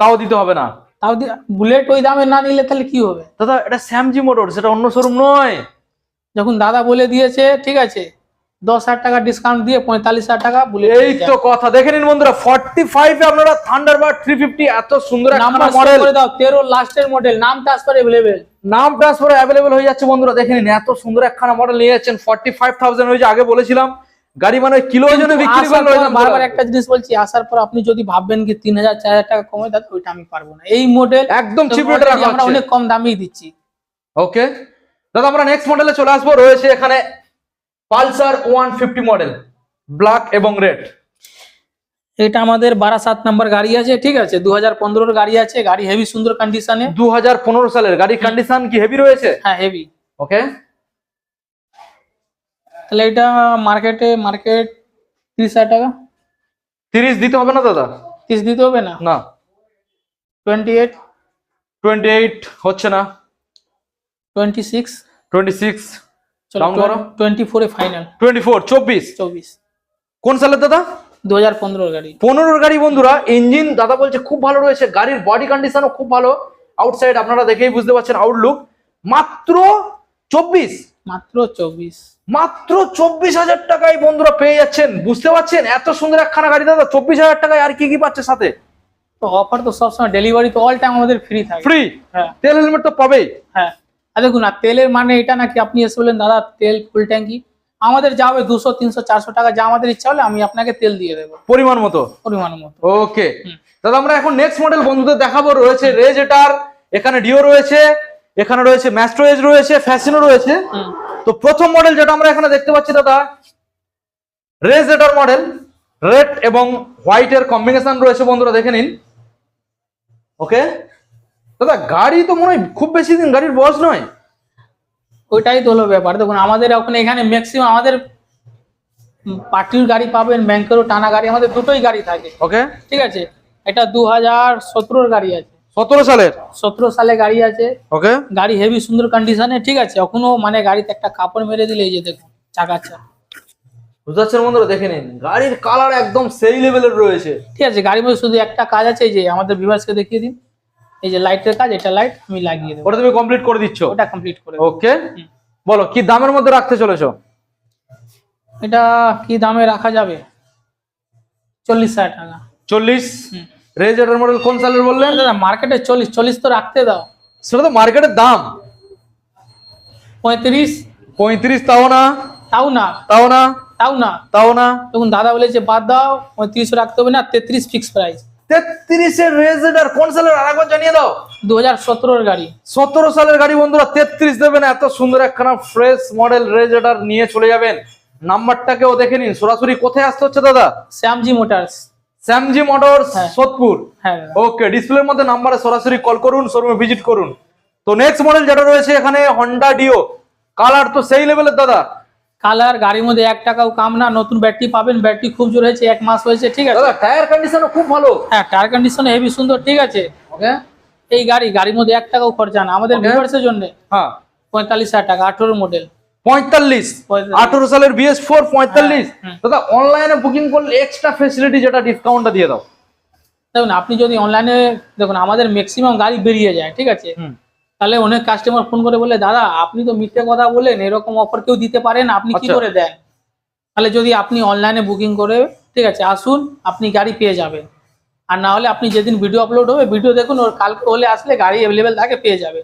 Speaker 2: তাও দিতে হবে না।
Speaker 1: তাও বুলেট ওই দামে না নিলে তাহলে কি হবে?
Speaker 2: দাদা এটা স্যামজি মোটর সেটা অন্য শোরুম নয়।
Speaker 1: যখন দাদা বলে দিয়েছে ঠিক আছে দশ হাজার টাকা ডিসকাউন্ট দিয়ে পঁয়তাল্লিশ হাজার টাকা বুলেট
Speaker 2: এই তো কথা দেখে নিন বন্ধুরা ফর্টি ফাইভ আপনারা থান্ডারবার্ড থ্রি ফিফটি এত সুন্দর
Speaker 1: নাম্বার
Speaker 2: মডেল
Speaker 1: দাও তেরো লাস্টের মডেল নাম ট্রান্সফার এভেলেবেল
Speaker 2: নাম ট্রান্সফার অ্যাভেলেবল হয়ে যাচ্ছে বন্ধুরা দেখে নিন এত সুন্দর একখানা মডেল নিয়ে যাচ্ছেন ফর্টি ফাইভ থাউজেন্ড হয়েছে আগে বলেছিলাম গাড়ি মানে কিলো ওজনে বিক্রি করলে
Speaker 1: বারবার একটা জিনিস বলছি আসার পর আপনি যদি ভাববেন কি তিন হাজার চার হাজার টাকা কমে দাদা ওইটা আমি পারব না। এই মডেল
Speaker 2: একদম চিপ রেটে রাখা
Speaker 1: আমরা অনেক কম দামেই দিচ্ছি।
Speaker 2: ওকে দাদা আমরা নেক্সট মডেলে চলে আসব। রয়েছে এখানে Pulsar one fifty model black এবং রেড
Speaker 1: এটা আমাদের বারা সাত নাম্বার গাড়ি আছে ঠিক আছে? দু হাজার গাড়ি আছে গাড়ি হেভি সুন্দর কন্ডিশনে
Speaker 2: দু হাজার পনেরো সালের গাড়ির কন্ডিশন কি হেভি রয়েছে?
Speaker 1: হ্যাঁ হেভি
Speaker 2: ওকে
Speaker 1: তাহলে এটা মার্কেটে মার্কেট তিরিশ হাজার টাকা।
Speaker 2: তিরিশ দিতে হবে না দাদা?
Speaker 1: তিরিশ দিতে হবে না?
Speaker 2: না।
Speaker 1: টোয়েন্টি এইট
Speaker 2: টোয়েন্টি এইট হচ্ছে না।
Speaker 1: টোয়েন্টি সিক্স
Speaker 2: টোয়েন্টি সিক্স করো।
Speaker 1: টোয়েন্টি ফোরে ফাইনাল
Speaker 2: টোয়েন্টি ফোর চব্বিশ।
Speaker 1: চব্বিশ।
Speaker 2: কোন সালের দাদা?
Speaker 1: দু হাজার পনেরোর গাড়ি।
Speaker 2: পনেরোর গাড়ি বন্ধুরা ইঞ্জিন দাদা বলছে খুব ভালো রয়েছে গাড়ির বডি কন্ডিশনও খুব ভালো। আউটসাইড আপনারা দেখেই বুঝতে পারছেন আউটলুক মাত্র চব্বিশ।
Speaker 1: মাত্র চব্বিশ।
Speaker 2: মাত্র চব্বিশ হাজার টাকায় বন্ধুরা পেয়ে যাচ্ছেন। বুঝতে পারছেন? এত সুন্দর একখানা গাড়ি দাদা চব্বিশ হাজার টাকায় আর কি কি পাচ্ছে সাথে?
Speaker 1: তো অফার তো সবসময় ডেলিভারি তো অল টাইম আমাদের ফ্রি থাকে।
Speaker 2: ফ্রি
Speaker 1: হ্যাঁ।
Speaker 2: তেল হেলমেট তো পাবেই।
Speaker 1: হ্যাঁ। আর দেখুন আর তেলের মানে এটা নাকি আপনি এসে বললেন দাদা তেল ফুল ট্যাঙ্কি আমাদের যা হবে দুশো তিনশো চারশো টাকা যা আমাদের ইচ্ছা হলে আমি আপনাকে তেল দিয়ে দেবো।
Speaker 2: পরিমাণ মতো?
Speaker 1: পরিমাণ মতো।
Speaker 2: ওকে দাদা আমরা এখন নেক্সট মডেল বন্ধুদের দেখাবো। রয়েছে রেজ এটার এখানে ডিও রয়েছে। এখানে রয়েছে ম্যাস্ট্রো এজ রয়েছে ফ্যাশনও রয়েছে। তো প্রথম মডেল যেটা আমরা এখানে দেখতে পাচ্ছি দাদা রেজ এটার মডেল রেড এবং হোয়াইট এর কম্বিনেশন রয়েছে বন্ধুরা দেখে নিন। ওকে দাদা গাড়ি তো মনে হয় খুব বেশি দিন গাড়ির বয়স নয়।
Speaker 1: ওইটাই তো হলো ব্যাপার। দেখুন আমাদের ওখানে এখানে ম্যাক্সিমাম আমাদের পার্টির গাড়ি পাবেন ব্যাংকেরও টানা গাড়ি আমাদের দুটোই গাড়ি থাকে।
Speaker 2: ওকে
Speaker 1: ঠিক আছে? এটা দু হাজার সতেরোর গাড়ি আছে।
Speaker 2: সতেরো সালের?
Speaker 1: সতেরো সালে গাড়ি আছে।
Speaker 2: ওকে।
Speaker 1: গাড়ি হেভি সুন্দর কন্ডিশনে ঠিক আছে? এখনও মানে গাড়িতে একটা কাপড় মেরে দিলে এই যে দেখুন
Speaker 2: বুঝতে পারছেন বন্ধুরা? দেখে নিন। গাড়ির কালার একদম সেই লেভেলের রয়েছে।
Speaker 1: ঠিক আছে গাড়ির মধ্যে শুধু একটা কাজ আছে এই যে আমাদের ভিভার্সকে দেখিয়ে দিন। এই যে লাইটের কাজ এটা লাইট আমি লাগিয়ে দেবো।
Speaker 2: ওটা তুমি কমপ্লিট করে দিচ্ছ?
Speaker 1: ওটা কমপ্লিট করে
Speaker 2: ওকে। বলো কি দামের মধ্যে রাখতে চলেছো?
Speaker 1: এটা কি দামে রাখা যাবে? চল্লিশ হাজার টাকা।
Speaker 2: চল্লিশ? রেজারের মডেল কোন সালের বললেন?
Speaker 1: দাদা মার্কেটে চল্লিশ চল্লিশ তো রাখতে দাও।
Speaker 2: সেটা তো মার্কেটের দাম।
Speaker 1: পঁয়ত্রিশ?
Speaker 2: পঁয়ত্রিশ তাও না।
Speaker 1: তাও না।
Speaker 2: তাও না।
Speaker 1: তাও না।
Speaker 2: তাও না।
Speaker 1: তখন দাদা বলেছে বাদ দাও পঁয়ত্রিশ রাখতে হবে না তেত্রিশ ফিক্স প্রাইস
Speaker 2: তেত্রিশের রেজার কোন সালের? আরেকবার জানিয়ে দাও।
Speaker 1: দু হাজার সতেরোর গাড়ি।
Speaker 2: সতেরো সালের গাড়ি বন্ধুরা তেত্রিশ দেবেন এত সুন্দর একখানা ফ্রেশ মডেল রেজার নিয়ে চলে যাবেন। নাম্বারটাকেও দেখে নিন। সরাসরি কোথায় আসতে হচ্ছে দাদা?
Speaker 1: শ্যামজি মোটরস।
Speaker 2: শ্যামজি মোটরস
Speaker 1: হ্যাঁ।
Speaker 2: সোদপুর।
Speaker 1: হ্যাঁ।
Speaker 2: ওকে ডিসপ্লের মধ্যে নাম্বারে সরাসরি কল করুন শোরুমে ভিজিট করুন। তো নেক্সট মডেল যেটা রয়েছে এখানে হন্ডা ডিও কালার তো সেই লেভেলের দাদা।
Speaker 1: কালার গাড়ির মধ্যে এক টাকাও কাম না নতুন ব্যাটারি পাবেন ব্যাটারি খুব জোর হয়েছে এক মাস হয়েছে ঠিক আছে।
Speaker 2: দাদা টায়ার কন্ডিশনও খুব ভালো।
Speaker 1: হ্যাঁ টায়ার কন্ডিশন হেভি সুন্দর ঠিক আছে।
Speaker 2: ওকে।
Speaker 1: এই গাড়ি গাড়ির মধ্যে এক টাকাও খরচা না আমাদের. ভিউয়ার্সের জন্য।
Speaker 2: হ্যাঁ।
Speaker 1: পঁয়তাল্লিশ হাজার টাকা আঠেরো মডেল
Speaker 2: পঁয়তাল্লিশ। আঠারো সালের বিএস ফোর পঁয়তাল্লিশ।
Speaker 1: হ্যাঁ,
Speaker 2: দাদা অনলাইনে বুকিং করলে এক্সট্রা ফেসিলিটি যেটা ডিসকাউন্টটা দিয়ে দাও।
Speaker 1: দেখুন আপনি যদি অনলাইনে দেখুন আমাদের ম্যাক্সিমাম গাড়ি বেরিয়ে যায় ঠিক আছে? তাহলে অনেক কাস্টমার ফোন করে বলে দাদা আপনি তো মিথ্যে কথা বলেন এরকম অফার কেউ দিতে পারেন আপনি কি
Speaker 2: আচ্ছা।
Speaker 1: করে দেন? তাহলে যদি আপনি অনলাইনে বুকিং করে ঠিক আছে আসুন আপনি গাড়ি পেয়ে যাবেন। আর না হলে আপনি যেদিন ভিডিও আপলোড হবে ভিডিও দেখুন ওর কালকে হলে আসলে গাড়ি অ্যাভেলেবেল থাকে পেয়ে যাবে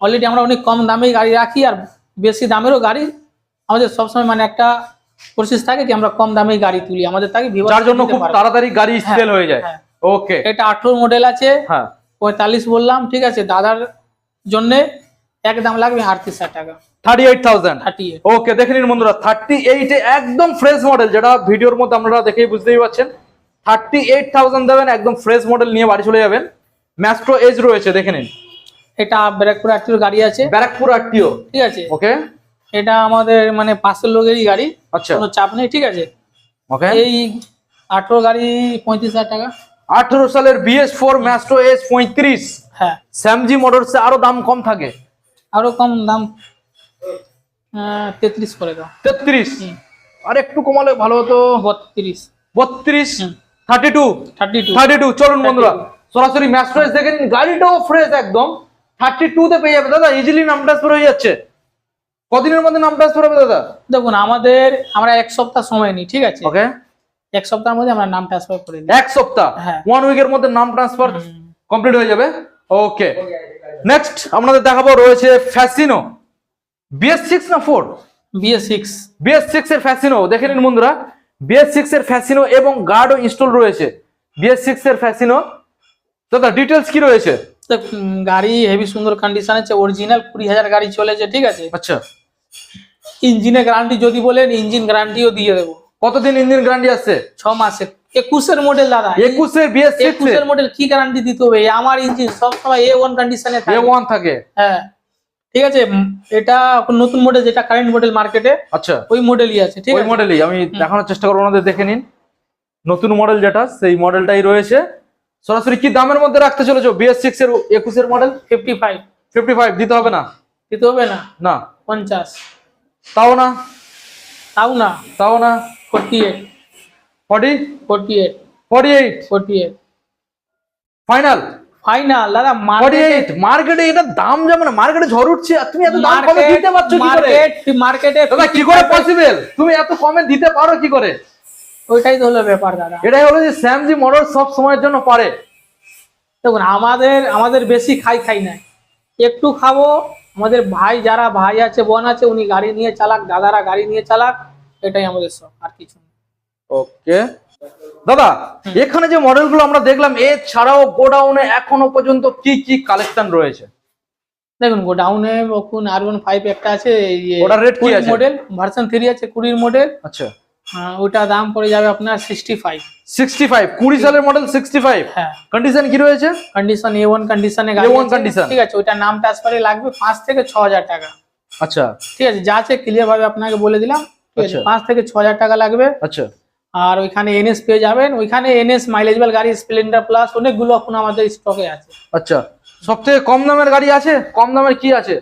Speaker 1: অলরেডি আমরা অনেক কম দামেই গাড়ি রাখি আর বেশি দামেরও গাড়ি আমাদের সবসময় মানে একটা প্রসেস থাকে কি আমরা কম দামেই গাড়ি তুলি। আমাদের
Speaker 2: যার জন্য খুব তাড়াতাড়ি গাড়ি সেল হয়ে যায়।
Speaker 1: হ্যাঁ।
Speaker 2: ওকে
Speaker 1: এটা আঠেরো মডেল আছে।
Speaker 2: হ্যাঁ।
Speaker 1: পঁয়তাল্লিশ বললাম ঠিক আছে। দাদার জন্য এক দাম লাগবে আটত্রিশ হাজার টাকা।
Speaker 2: Thirty eight thousand
Speaker 1: thirty eight
Speaker 2: okay দেখে নিন বন্ধুরা থার্টি এইটে একদম ফ্রেশ মডেল যেটা ভিডিওর মধ্যে আপনারা দেখেই বুঝতেই পারছেন থার্টি এইট থাউজেন্ড দেবেন একদম ফ্রেশ মডেল নিয়ে বাড়ি চলে যাবেন। ম্যাস্ট্রো এজ রয়েছে দেখে নিন।
Speaker 1: এটা ব্যারাকপুর আটটির গাড়ি আছে।
Speaker 2: ব্যারাকপুর আরটিও
Speaker 1: ঠিক আছে।
Speaker 2: ওকে।
Speaker 1: এটা আমাদের মানে পাঁচশো লোকেরই গাড়ি।
Speaker 2: আচ্ছা।
Speaker 1: কোনো চাপ নেই ঠিক আছে।
Speaker 2: ওকে।
Speaker 1: এই আঠেরো গাড়ি পঁয়ত্রিশ হাজার টাকা।
Speaker 2: আঠেরো সালের বিএস ফোর ম্যাস্ট্রো এস পঁয়ত্রিশ।
Speaker 1: হ্যাঁ।
Speaker 2: স্যামজি মোটরসে আরও দাম কম থাকে?
Speaker 1: আরও কম দাম তেত্রিশ করে দাও।
Speaker 2: তেত্রিশ? আর একটু কমালে ভালো হতো।
Speaker 1: বত্রিশ।
Speaker 2: বত্রিশ? Thirty two?
Speaker 1: Thirty two.
Speaker 2: Thirty two. চলুন বন্ধুরা সরাসরি ম্যাস্ট্রো এস দেখেন গাড়িটাও ফ্রেশ একদম। থার্টি টু তে পেয়ে যাবে দাদা। ইজিলি নাম ট্রান্সফার হয়ে যাচ্ছে। কদিনের মধ্যে নাম ট্রান্সফার হবে দাদা?
Speaker 1: দেখুন আমাদের আমরা এক সপ্তাহ সময় নিই ঠিক আছে?
Speaker 2: ওকে
Speaker 1: এক সপ্তাহের মধ্যে আমরা নাম ট্রান্সফার করে দিই।
Speaker 2: এক সপ্তাহ?
Speaker 1: হ্যাঁ।
Speaker 2: ওয়ান উইকের মধ্যে নাম ট্রান্সফার কমপ্লিট হয়ে যাবে? ওকে নেক্সট আপনাদের দেখাবো রয়েছে ফ্যাসিনো বিএস সিক্স না four
Speaker 1: BS six
Speaker 2: BS six এর ফ্যাসিনো দেখে নিন বন্ধুরা। বিএস সিক্স এর ফ্যাসিনো এবং গার্ডও ইনস্টল রয়েছে। বিএস সিক্স এর ফ্যাসিনো দাদা ডিটেলস কি রয়েছে?
Speaker 1: তো গাড়ি হেভি সুন্দর কন্ডিশন আছে অরিজিনাল কুড়ি হাজার গাড়ি চলেছে ঠিক আছে?
Speaker 2: আচ্ছা।
Speaker 1: ইঞ্জিনের গ্যারান্টি যদি বলেন ইঞ্জিন গ্যারান্টিও দিয়ে দেবো।
Speaker 2: কতদিন ইঞ্জিন গ্যারান্টি আসছে
Speaker 1: ছ মাসের। একুশের মডেল দাদা।
Speaker 2: একুশের বিএস
Speaker 1: একুশের মডেল কি গ্যারান্টি দিতে হবে? আমার ইঞ্জিন সবসময় এ ওয়ান কন্ডিশনে
Speaker 2: এ
Speaker 1: থাকে।
Speaker 2: ওয়ান থাকে।
Speaker 1: হ্যাঁ। ঠিক আছে? এটা নতুন মডেল যেটা কারেন্ট মডেল মার্কেটে
Speaker 2: আচ্ছা।
Speaker 1: ওই মডেলই আছে ঠিক
Speaker 2: ওই
Speaker 1: আছে?
Speaker 2: মডেলই আমি দেখানোর চেষ্টা করব ওনাদের দেখে নিন। নতুন মডেল যেটা সেই মডেলটাই রয়েছে। সরাসরি কি দামের মধ্যে রাখতে চলেছো? বিএস সিক্স এর model
Speaker 1: fifty five
Speaker 2: fifty five দিতে হবে না?
Speaker 1: দিতে হবে না।
Speaker 2: না।
Speaker 1: পঞ্চাশ।
Speaker 2: তাও না?
Speaker 1: তাও না।
Speaker 2: তাও না?
Speaker 1: Forty eight
Speaker 2: forty
Speaker 1: forty eight
Speaker 2: forty eight
Speaker 1: forty eight
Speaker 2: final
Speaker 1: final দাদা মার্কেট
Speaker 2: এইট মার্কেটে এটা দাম যেমন মার্কেটে ঝড় উঠছে আর তুমি এত দাম কমে দিতে পারছ কি করে?
Speaker 1: মার্কেটে
Speaker 2: দাদা কি করে পসিবল তুমি এত কমে দিতে পারো কি করে?
Speaker 1: ওইটাই তো হলো ব্যাপার দাদা।
Speaker 2: এটাই হলো যে স্যামজি মোটর সব সময়ের জন্য পারে।
Speaker 1: দেখুন আমাদের আমাদের বেশি খাই খাই নাই। একটু খাব আমাদের ভাই যারা ভাই আছে বোন আছে উনি গাড়ি নিয়ে চালাক দাদারা গাড়ি নিয়ে চালাক এটাই আমাদের সব আর কিছু না।
Speaker 2: ওকে। দাদা এখানে যে মডেলগুলো আমরা দেখলাম এছাড়াও গোডাউনে এখনও পর্যন্ত কি কি কালেকশন রয়েছে?
Speaker 1: দেখুন গোডাউনে ওকুন আর ওয়ান ফাইভ একটা আছে
Speaker 2: ওটার rate কি আছে?
Speaker 1: মডেল ভার্সন থ্রি আছে কুড়ির মডেল
Speaker 2: আচ্ছা।
Speaker 1: ওটা দাম পড়ে যাবে আপনার সিক্সটি ফাইভ
Speaker 2: সিক্সটি ফাইভ কুড়ি সালের মডেল সিক্সটি ফাইভ
Speaker 1: হ্যাঁ।
Speaker 2: কন্ডিশন কি রয়েছে?
Speaker 1: কন্ডিশন এ ওয়ান কন্ডিশনে গাড়ি
Speaker 2: A1
Speaker 1: আছে।
Speaker 2: condition।
Speaker 1: ঠিক আছে ওইটা নাম ট্রান্সফারে লাগবে পাঁচ থেকে ছ হাজার টাকা।
Speaker 2: আচ্ছা।
Speaker 1: ঠিক আছে যা আছে ক্লিয়ার ভাবে আপনাকে বলে দিলাম।
Speaker 2: আচ্ছা।
Speaker 1: পাঁচ থেকে ছ হাজার টাকা লাগবে।
Speaker 2: আচ্ছা।
Speaker 1: আর ওইখানে এনএস পেয়ে যাবেন। ওইখানে এনএস মাইলেজবেল গাড়ি স্প্লেন্ডার প্লাস অনেকগুলো এখন আমাদের স্টকে আছে।
Speaker 2: আচ্ছা। সব থেকে কম দামের গাড়ি আছে? কম দামের কি আছে?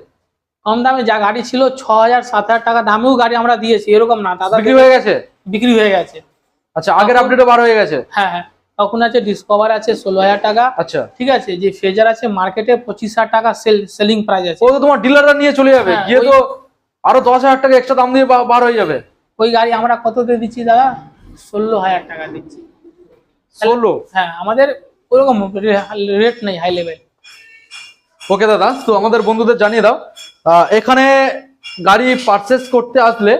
Speaker 1: কম দামে যা গাড়ি ছিল ছ হাজার সাত হাজার টাকা দামেও গাড়ি আমরা দিয়েছি এরকম না। দাদা
Speaker 2: বিক্রি হয়ে গেছে?
Speaker 1: বিক্রি হয়ে গেছে।
Speaker 2: আচ্ছা আগের আপডেটও বার হয়ে গেছে?
Speaker 1: হ্যাঁ হ্যাঁ। তখন আছে ডিসকভার আছে ষোলো হাজার টাকা।
Speaker 2: আচ্ছা।
Speaker 1: ঠিক আছে যে ফেজার আছে মার্কেটে পঁচিশ হাজার টাকা সেল সেলিং প্রাইস আছে।
Speaker 2: ও তো তোমার ডিলাররা নিয়ে চলে যাবে।
Speaker 1: হ্যাঁ,
Speaker 2: গিয়ে তো আরও দশ হাজার টাকা এক্সট্রা দাম দিয়ে বার হয়ে যাবে।
Speaker 1: ওই গাড়ি আমরা কত দিয়ে দিচ্ছি দাদা? ষোলো হাজার টাকা দিচ্ছি।
Speaker 2: ষোলো?
Speaker 1: হ্যাঁ আমাদের ওরকম রেট নেই হাই লেভেল
Speaker 2: ওকে দাদা তো আমাদের বন্ধুদের জানিয়ে দাও। এখানে গাড়ি পারচেস করতে আসলে।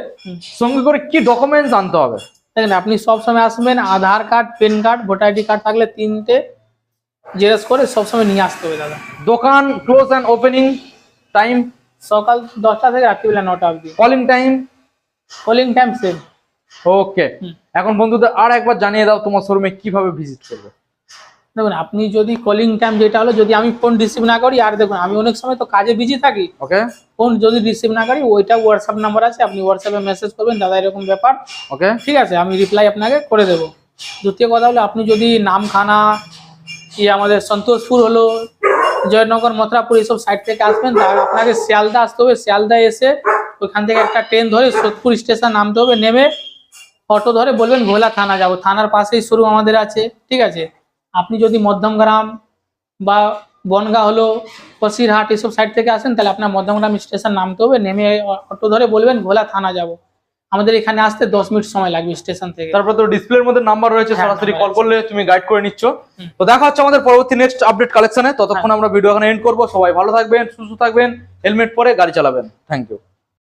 Speaker 2: সঙ্গে করে কি ডকুমেন্টস আনতে হবে?
Speaker 1: দেখেন আপনি সব সময় আসবেন Aadhaar card PAN card voter ID card থাকলে তিনটে জেরক্স করে সব সময় নিয়ে আসতে হবে দাদা।
Speaker 2: দোকান ক্লোজ অ্যান্ড ওপেনিং টাইম
Speaker 1: সকাল দশটা থেকে রাত্রিবেলা নটা অবধি।
Speaker 2: Calling
Speaker 1: time calling time
Speaker 2: same
Speaker 1: okay
Speaker 2: এখন বন্ধুদের আর একবার জানিয়ে দাও তোমার শোরুমে কীভাবে ভিজিট করবে।
Speaker 1: দেখুন আপনি যদি কলিং টাইম যেটা হলো যদি আমি ফোন রিসিভ না করি আর দেখুন আমি অনেক সময় তো কাজে বিজি থাকি।
Speaker 2: ওকে
Speaker 1: ফোন যদি রিসিভ না করি ওইটা হোয়াটসঅ্যাপ নাম্বার আছে আপনি হোয়াটসঅ্যাপে মেসেজ করবেন দাদা এরকম ব্যাপার।
Speaker 2: ওকে
Speaker 1: ঠিক আছে আমি রিপ্লাই আপনাকে করে দেবো। দ্বিতীয় কথা হলো আপনি যদি নামখানা কি আমাদের সন্তোষপুর হলো জয়নগর মথুরাপুর এইসব সাইড থেকে আসবেন তাহলে আপনাকে শিয়ালদা আসতে হবে। শিয়ালদা এসে ওইখান থেকে একটা ট্রেন ধরে সোদপুর স্টেশন নামতে হবে নেমে অটো ধরে বলবেন ভোলা থানা যাব। থানার পাশেই শোরুম আমাদের আছে ঠিক আছে? আপনি যদি মধ্যমগ্রাম বা বনগা হলো কসিরহাট এসব সাইড থেকে আসেন তাহলে আপনার মধ্যমগ্রাম স্টেশন নামতে হবে। নেমে অটো ধরে বলবেন ভোলা থানা যাব। আমাদের এখানে আসতে দশ মিনিট সময় লাগবে স্টেশন থেকে।
Speaker 2: তারপর তো ডিসপ্লের মধ্যে নাম্বার রয়েছে
Speaker 1: হ্যাঁ,
Speaker 2: সরাসরি কল করলে তুমি গাইড করে নিচ্ছ। তো দেখা হচ্ছে আমাদের পরবর্তী নেক্সট আপডেট কালেকশনে ততক্ষণ আমরা ভিডিও এখানে এন্ড করব। সবাই ভালো থাকবেন সুস্থ থাকবেন হেলমেট পরে গাড়ি চালাবেন। Thank you